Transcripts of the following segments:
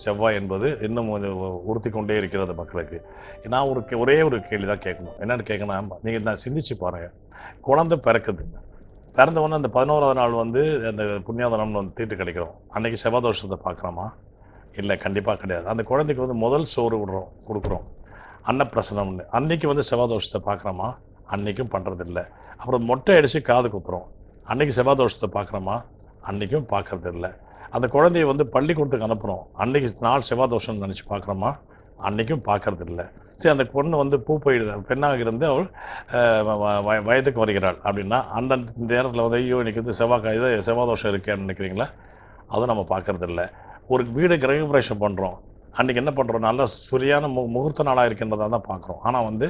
செவ்வாய் என்பது இன்னும் கொஞ்சம் உறுத்தி கொண்டே இருக்கிறது மக்களுக்கு. நான் ஒரு கே- ஒரே ஒரு கேள்வி தான் கேட்கணும். என்னென்னு கேட்கணும் நீங்கள் நான் சிந்திச்சு பாருங்கள் குழந்தை பிறக்குது. பிறந்த உடனே அந்த பதினோராவது நாள் வந்து அந்த புண்ணியாதனம்னு வந்து தீட்டு கிடைக்கிறோம். அன்னைக்கு செவ்வாய் தோஷத்தை பார்க்குறோமா? இல்லை கண்டிப்பாக கிடையாது. அந்த குழந்தைக்கு வந்து முதல் சோறு விடுறோம் கொடுக்குறோம். அன்னப்பிரசனம்னு அன்னைக்கு வந்து செவ்வாதோஷத்தை பார்க்குறோமா? அன்னைக்கும் பண்ணுறதில்ல அப்புறம் மொட்டை அடித்து காது குத்துறோம். அன்னைக்கு செவ்வாதோஷத்தை பார்க்குறோமா? அன்னைக்கும் பார்க்கறது இல்லை அந்த குழந்தைய வந்து பள்ளிக்கூடத்துக்கு அனுப்புகிறோம் அன்னைக்கு நாள் செவ்வாதோஷம்னு நினச்சி பார்க்குறோமா? அன்னைக்கும் பார்க்கறது இல்லை சரி அந்த பொண்ணு வந்து பூ போயிடுது பெண்ணாக இருந்து அவள் வ- வய- வயதுக்கு வருகிறாள் அப்படின்னா அந்த நேரத்தில் வந்து ஐயோ இன்னைக்கு வந்து செவ்வாய் இது செவ்வாதோஷம் இருக்கேன்னு நினைக்கிறீங்களா? அதுவும் நம்ம பார்க்கறது இல்லை ஒரு வீடு கிரகப்பிரவேசம் பண்ணுறோம் அன்றைக்கி என்ன பண்ணுறோம் நல்ல சரியான மு முகூர்த்த நாளாக இருக்கின்றதாக தான் பார்க்குறோம். ஆனால் வந்து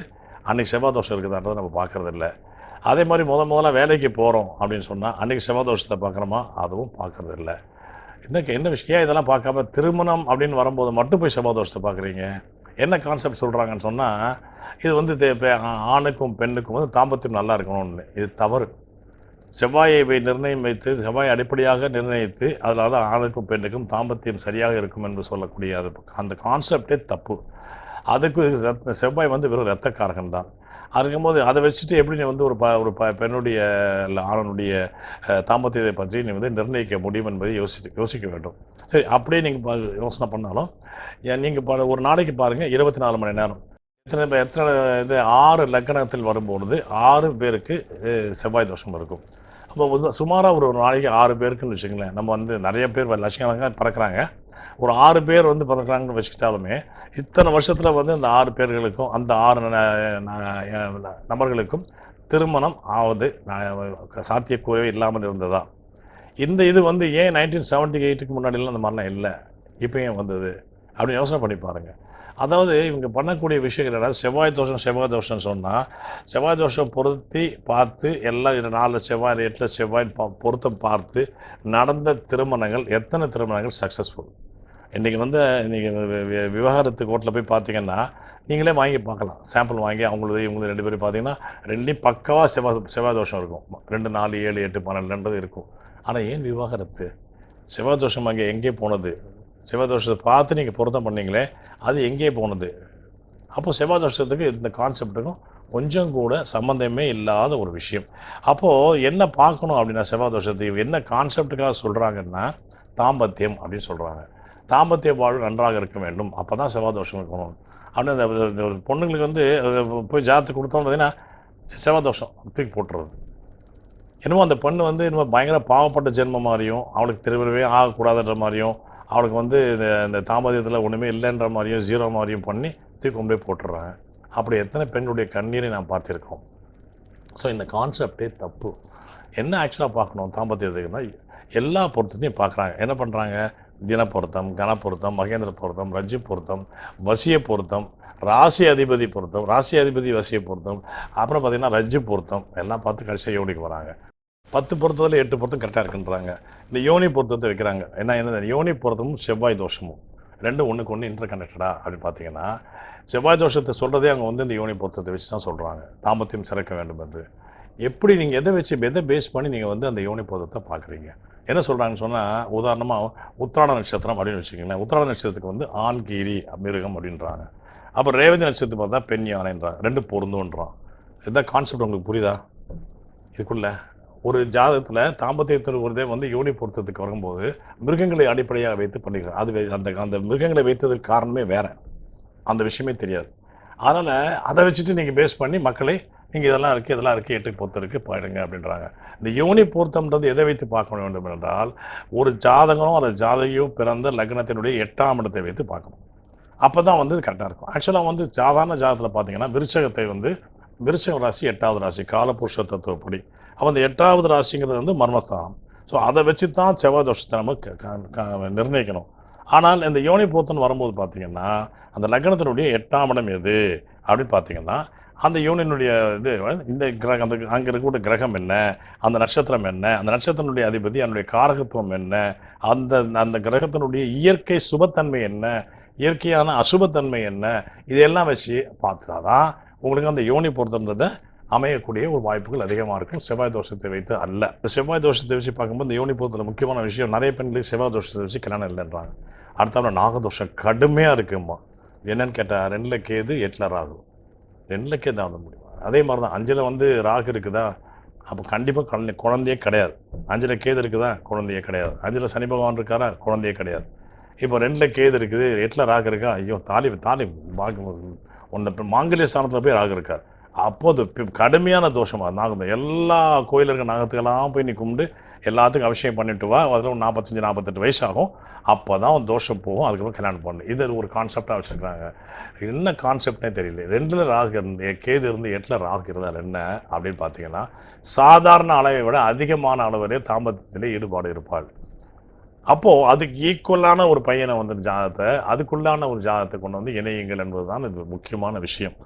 அன்றைக்கி செவ்வாதோஷம் இருக்குதான்றதை நம்ம பார்க்குறது இல்லை அதே மாதிரி முத முதல்ல வேலைக்கு போகிறோம் அப்படின்னு சொன்னால் அன்றைக்கி செவ்வாதோஷத்தை பார்க்குறோமா? அதுவும் பார்க்குறது இல்லை என்ன என்ன விஷயம்? இதெல்லாம் பார்க்காம திருமணம் அப்படின்னு வரும்போது மட்டும் போய் செவ்வாய் பார்க்குறீங்க? என்ன கான்செப்ட் சொல்கிறாங்கன்னு சொன்னால் இது வந்து ஆணுக்கும் பெண்ணுக்கும் வந்து தாம்பத்தியம் நல்லா இருக்கணும்னு. இது தவறு. செவ்வாயை வை- நிர்ணயம் வைத்து செவ்வாயை அடிப்படையாக நிர்ணயித்து அதில் தான் ஆணுக்கும் பெண்ணுக்கும் தாம்பத்தியம் சரியாக இருக்கும் என்று சொல்லக்கூடிய அது அந்த கான்செப்டே தப்பு. அதுக்கு செவ்வாய் வந்து வெறும் ரத்தக்காரகன் தான் இருக்கும்போது அதை வச்சுட்டு எப்படி நீ வந்து ஒரு ப ஒரு ப பெண்ணுடைய இல்லை ஆணனுடைய தாம்பத்தியத்தை பற்றி நீ வந்து நிர்ணயிக்க முடியும் என்பதை யோசித்து யோசிக்க வேண்டும். சரி அப்படியே நீங்கள் யோசனை பண்ணாலும் நீங்கள் ஒரு நாளைக்கு பாருங்கள் இருபத்தி நாலு மணி நேரம். எத்தனை எத்தனை இது ஆறு லக்கணத்தில் வரும்பொழுது ஆறு பேருக்கு செவ்வாய் தோஷம் இருக்கும். அப்போ வந்து சுமாராக ஒரு ஒரு நாளைக்கு ஆறு பேருக்குன்னு வச்சுங்களேன் நம்ம வந்து நிறைய பேர் லட்சக்கணக்காக பிறக்கிறாங்க. ஒரு ஆறு பேர் வந்து பிறக்கிறாங்கன்னு வச்சுக்கிட்டாலுமே இத்தனை வருஷத்தில் வந்து அந்த ஆறு பேர்களுக்கும் அந்த ஆறு நபர்களுக்கும் திருமணம் ஆவது சாத்தியக்கூறவே இல்லாமல் இருந்ததா? இந்த இது வந்து ஏன் நைன்டீன் செவன்ட்டி எயிட்டுக்கு முன்னாடிலாம் அந்த மாதிரிலாம் இல்லை? இப்போ ஏன் வந்தது. அப்படின்னு யோசனை பண்ணி பாருங்கள் அதாவது இவங்க பண்ணக்கூடிய விஷயங்கள் என்ன செவ்வாய் தோஷம் செவ்வாய் தோஷம்னு சொன்னால் செவ்வாய் தோஷம் பொருத்தி பார்த்து எல்லாம் இது நாலு செவ்வாய் எட்டில் செவ்வாய் பா- பொருத்தம் பார்த்து நடந்த திருமணங்கள் எத்தனை திருமணங்கள் சக்ஸஸ்ஃபுல் இன்றைக்கி வந்து இன்றைக்கி விவகாரத்து கோர்ட்டில் போய் பார்த்தீங்கன்னா நீங்களே வாங்கி பார்க்கலாம். சாம்பிள் வாங்கி அவங்களது இவங்களது ரெண்டு பேரும் பார்த்தீங்கன்னா ரெண்டையும் பக்காவாக செவ்வாய் செவ்வாய் தோஷம் இருக்கும். ரெண்டு நாலு ஏழு எட்டு பன்னெண்டுன்றது இருக்கும். ஆனால் ஏன் விவாகரத்து? செவ்வாய் தோஷம் அங்கே எங்கே போனது? செவ்வாதோஷத்தை பார்த்து நீங்கள் பொருத்தம் பண்ணீங்களே அது எங்கே போனது? அப்போது செவ்வாதோஷத்துக்கு இந்த கான்செப்ட்டுக்கும் கொஞ்சம் கூட சம்மந்தமே இல்லாத ஒரு விஷயம். அப்போது என்ன பார்க்கணும் அப்படின்னா செவ்வாய் என்ன கான்செப்டுக்காக சொல்கிறாங்கன்னா தாம்பத்தியம் அப்படின்னு சொல்கிறாங்க தாம்பத்திய வாழ்வு நன்றாக இருக்க வேண்டும். அப்போ தான் செவ்வாதோஷம் இருக்கணும் அப்படின்னு அந்த பொண்ணுங்களுக்கு வந்து போய் ஜாதத்தை கொடுத்தோம் பார்த்தீங்கன்னா செவ்வாதோஷம் தூக்கி போட்டுறது. என்னமோ அந்த பெண்ணு வந்து என்னமோ பயங்கர பாவப்பட்ட ஜென்மம் மாதிரியும் அவளுக்கு திருவிழவே ஆகக்கூடாதுன்ற மாதிரியும் அவளுக்கு வந்து இந்த இந்த தாம்பத்தியத்தில் ஒன்றுமே இல்லைன்ற மாதிரியும் ஜீரோ மாதிரியும் பண்ணி தூக்கி கொண்டு போய் போட்டுடுறாங்க அப்படி எத்தனை பெண்களுடைய கண்ணீரை நாம் பார்த்துருக்கோம் ஸோ இந்த கான்செப்டே தப்பு. என்ன ஆக்சுவலாக பார்க்கணும் தாம்பத்தியத்துக்குன்னா எல்லா பொருத்தத்தையும் பார்க்குறாங்க. என்ன பண்ணுறாங்க தின பொருத்தம் கன பொருத்தம் மகேந்திர பொருத்தம் ரஜ்ஜி பொருத்தம் வசிய பொருத்தம் ராசி அதிபதி பொருத்தம் ராசி அதிபதி வசிய பொருத்தம் அப்புறம் பார்த்திங்கன்னா ரஜ்ஜு பொருத்தம் எல்லாம் பார்த்து கடைசியாக யோனிக்கு வராங்க. பத்து பொருத்தத்தில் எட்டு பொருத்தம் கரெக்டாக இருக்குன்றாங்க. இந்த யோனி பொருத்தத்தை வைக்கிறாங்க. என்ன என்ன யோனி பொருத்தமும் செவ்வாய் தோஷமும். ரெண்டும் ஒன்றுக்கு ஒன்று இன்டர் கனெக்டடா அப்படின்னு பார்த்தீங்கன்னா செவ்வாய் தோஷத்தை சொல்கிறதே அவங்க வந்து இந்த யோனி பொருத்தத்தை வச்சு தான் சொல்கிறாங்க தாமத்தியம் சிறக்க வேண்டும் என்று. எப்படி நீங்கள் எதை வச்சு எதை பேஸ் பண்ணி நீங்கள் வந்து அந்த யோனி பொருத்தத்தை பார்க்குறீங்க? என்ன சொல்கிறாங்கன்னு சொன்னால் உதாரணமாக உத்திராட நட்சத்திரம் அப்படின்னு வச்சுக்கோங்களேன். உத்திராட நட்சத்திரத்துக்கு வந்து ஆண் கீரி மிருகம் அப்படின்றாங்க. அப்புறம் ரேவதி நட்சத்திரம் பார்த்தா பெண் யானைன்றாங்க. ரெண்டு பொருந்துன்றான் இதுதான் கான்செப்ட் உங்களுக்கு புரியுதா? இதுக்குள்ளே ஒரு ஜாதகத்தில் தாம்பத்தியத்தில் ஒருதே வந்து யோனி பொருத்தத்துக்கு வரும்போது மிருகங்களை அடிப்படையாக வைத்து பண்ணிக்கிறோம் அது அந்த அந்த மிருகங்களை வைத்ததுக்கு காரணமே வேறு. அந்த விஷயமே தெரியாது. அதனால் அதை வச்சுட்டு நீங்கள் பேஸ் பண்ணி மக்களை நீங்கள் இதெல்லாம் இருக்குது இதெல்லாம் இருக்குது எட்டு பொருத்தம் இருக்குது போயிடுங்க அப்படின்றாங்க. இந்த யோனி பொருத்தம்ன்றது எதை வைத்து பார்க்க வேண்டும் என்றால் ஒரு ஜாதகம் அல்லது ஜாதகியோ பிறந்த லக்னத்தினுடைய எட்டாம் இடத்தை வைத்து பார்க்கணும். அப்போ தான் வந்து கரெக்டாக இருக்கும். ஆக்சுவலாக வந்து சாதாரண ஜாதகத்தில் பார்த்தீங்கன்னா விருச்சகத்தை வந்து விருச்சக ராசி எட்டாவது ராசி காலபுருஷ தத்துவப்படி அப்போ அந்த எட்டாவது ராசிங்கிறது வந்து மர்மஸ்தானம். ஸோ அதை வச்சு தான் செவ்வாய் தோஷத்தை நம்ம நிர்ணயிக்கணும். ஆனால் இந்த யோனி பொருத்தம் வரும்போது பார்த்தீங்கன்னா அந்த லக்னத்தினுடைய எட்டாம் இடம் எது? அப்படின்னு பார்த்தீங்கன்னா அந்த யூனியனுடைய இது இந்த கிரகம் அந்த அங்கே இருக்கக்கூடிய கிரகம் என்ன? அந்த நட்சத்திரம் என்ன? அந்த நட்சத்திரனுடைய அதிபதி அதனுடைய காரகத்துவம் என்ன? அந்த அந்த கிரகத்தினுடைய இயற்கை சுபத்தன்மை என்ன? இயற்கையான அசுபத்தன்மை என்ன? இதையெல்லாம் வச்சு பார்த்தா தான் உங்களுக்கு அந்த யோனி பொருத்தன்றதை அமையக்கூடிய ஒரு வாய்ப்புகள் அதிகமாக இருக்கும். செவ்வாய் தோஷத்தை வைத்து அல்ல. செவ்வாய் தோஷத்தை வச்சு பார்க்கும்போது இந்த யோனி முக்கியமான விஷயம் நிறைய பெண்களுக்கு செவ்வாய் தோஷத்தை வச்சு கல்யாணம் இல்லைன்றாங்க. அடுத்தாப்புல நாகதோஷம் கடுமையாக இருக்குமா என்னன்னு கேட்டால் ரெண்டில் கேது எட்டில் ராகு. ரெண்டில் கேது தான் முடியும். அதே மாதிரி தான் அஞ்சில் வந்து ராகு இருக்குதா? அப்போ கண்டிப்பாக குழந்தை குழந்தையே கிடையாது. அஞ்சில் கேது இருக்குதா? குழந்தையே கிடையாது. அஞ்சில் சனி பகவான் இருக்காரா? குழந்தையே கிடையாது. இப்போ ரெண்டில் கேது இருக்குது எட்டில் ராகு இருக்கா? ஐயோ தாலி தாலி பாக்கு உன்னை மாங்கல்ய ஸ்தானத்தில் போய் ராகு இருக்கார். அப்போது அது கடுமையான தோஷமாக நாகம் எல்லா கோயிலில் இருக்க நாகத்துக்கெல்லாம் போய் நீ கும்பிட்டு எல்லாத்துக்கும் அபிஷேகம் பண்ணிட்டு வா. அதில் ஒரு நாற்பத்தஞ்சு நாற்பத்தெட்டு வயசு ஆகும் அப்போ தான் தோஷம் போகும். அதுக்கப்புறம் கல்யாணம் பண்ணு இது ஒரு கான்செப்டாக வச்சுருக்காங்க. என்ன கான்செப்ட்னே தெரியல. ரெண்டில் ராகு இருந்து கேது இருந்து எட்டில் ராகு இருந்தால் என்ன அப்படின்னு பார்த்தீங்கன்னா சாதாரண அளவை விட அதிகமான அளவிலே தாம்பத்தியத்திலே ஈடுபாடு இருப்பாள். அப்போது அதுக்கு ஈக்குவலான ஒரு பையனை வந்து ஜாதகத்தை அதுக்குள்ளான ஒரு ஜாதகத்தை கொண்டு வந்து இணையுங்கள் என்பது தான் இது முக்கியமான விஷயம்.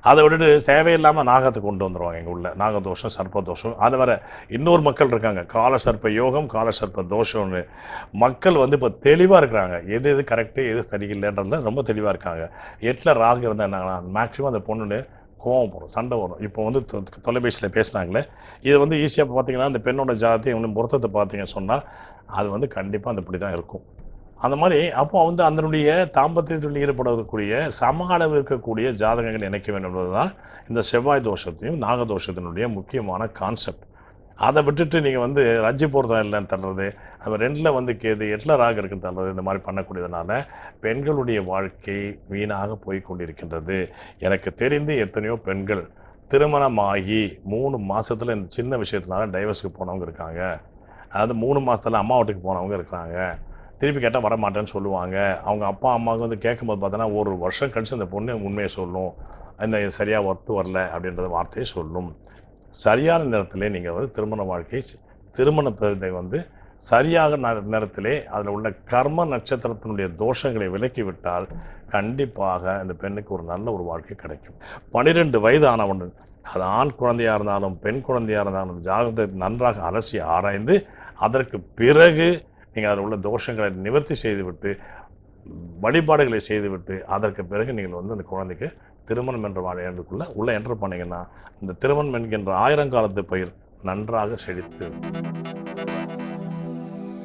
அதை விட்டுட்டு இல்லாமல் நாகத்தை கொண்டு வந்துடுவாங்க எங்கள் உள்ள நாகதோஷம் சர்ப்பதோஷம். அது வர இன்னொரு மக்கள் இருக்காங்க. கால சர்ப்ப யோகம் கால சர்ப்ப தோஷம்னு. மக்கள் வந்து இப்போ தெளிவாக இருக்கிறாங்க. எது எது கரெக்டு எது சரியில்லைன்றதுல ரொம்ப தெளிவாக இருக்காங்க. எட்டில் ராகு இருந்தால் என்னங்கன்னா மேக்ஸிமம் அந்த பொண்ணுன்னு கோவம் வரும் சண்டை வரும். இப்போ வந்து தொ- தொலைபேசியில் பேசுனாங்களே இது வந்து ஈஸியாக பார்த்தீங்கன்னா அந்த பெண்ணோட ஜாதி இவங்களும் பொருத்தத்தை பார்த்தீங்கன்னு சொன்னால் அது வந்து கண்டிப்பாக அந்த இப்படி தான் இருக்கும். அந்த மாதிரி அப்போ வந்து அதனுடைய தாம்பத்தியத்தில் ஈடுபடக்கூடிய சம அளவு இருக்கக்கூடிய ஜாதகங்கள் இணைக்க வேண்டும் என்பதுதான் இந்த செவ்வாய் தோஷத்தையும் நாகதோஷத்தினுடைய முக்கியமான கான்செப்ட் அதை விட்டுட்டு நீங்கள் வந்து ரஜ்ஜி போகிறதா இல்லைன்னு தள்ளுறது அது ரெண்டில் வந்து கேது எட்டில் ராக இருக்குன்னு தள்ளுறது இந்த மாதிரி பண்ணக்கூடியதுனால பெண்களுடைய வாழ்க்கை வீணாக போய் கொண்டிருக்கின்றது எனக்கு தெரிந்து எத்தனையோ பெண்கள் திருமணமாகி மூணு மாதத்தில் இந்த சின்ன விஷயத்தினால டைவர்ஸுக்கு போனவங்க இருக்காங்க. அதாவது மூணு மாதத்தில் அம்மா வீட்டுக்கு போனவங்க இருக்கிறாங்க. திருப்பி கேட்டால் வர மாட்டேன்னு சொல்லுவாங்க. அவங்க அப்பா அம்மாவுக்கு வந்து கேட்கும்போது பார்த்தோன்னா ஒரு வருஷம் கழிச்சு அந்த பொண்ணு உண்மையை சொல்லும். இந்த சரியாக ஒத்து வரல அப்படின்றத வார்த்தையை சொல்லும். சரியான நேரத்தில் நீங்கள் வந்து திருமண வாழ்க்கை திருமண பிறந்தை வந்து சரியாக ந- நேரத்திலே அதில் உள்ள கர்ம நட்சத்திரத்தினுடைய தோஷங்களை விலக்கிவிட்டால் கண்டிப்பாக அந்த பெண்ணுக்கு ஒரு நல்ல ஒரு வாழ்க்கை கிடைக்கும். பன்னிரெண்டு வயது ஆனவன் அது ஆண் குழந்தையாக இருந்தாலும் பெண் குழந்தையாக இருந்தாலும் ஜாதகத்தை நன்றாக அலசி ஆராய்ந்து அதற்கு பிறகு நீங்கள் அதில் உள்ள தோஷங்களை நிவர்த்தி செய்துவிட்டு வழிபாடுகளை செய்துவிட்டு அதற்கு பிறகு நீங்கள் வந்து அந்த குழந்தைக்கு திருமணம் என்ற வாழ்க்கைக்குள்ளே உள்ளே என்டர் பண்ணீங்கன்னா இந்த திருமணம் என்கின்ற ஆயிரங்காலத்து பயிர் நன்றாக செழித்து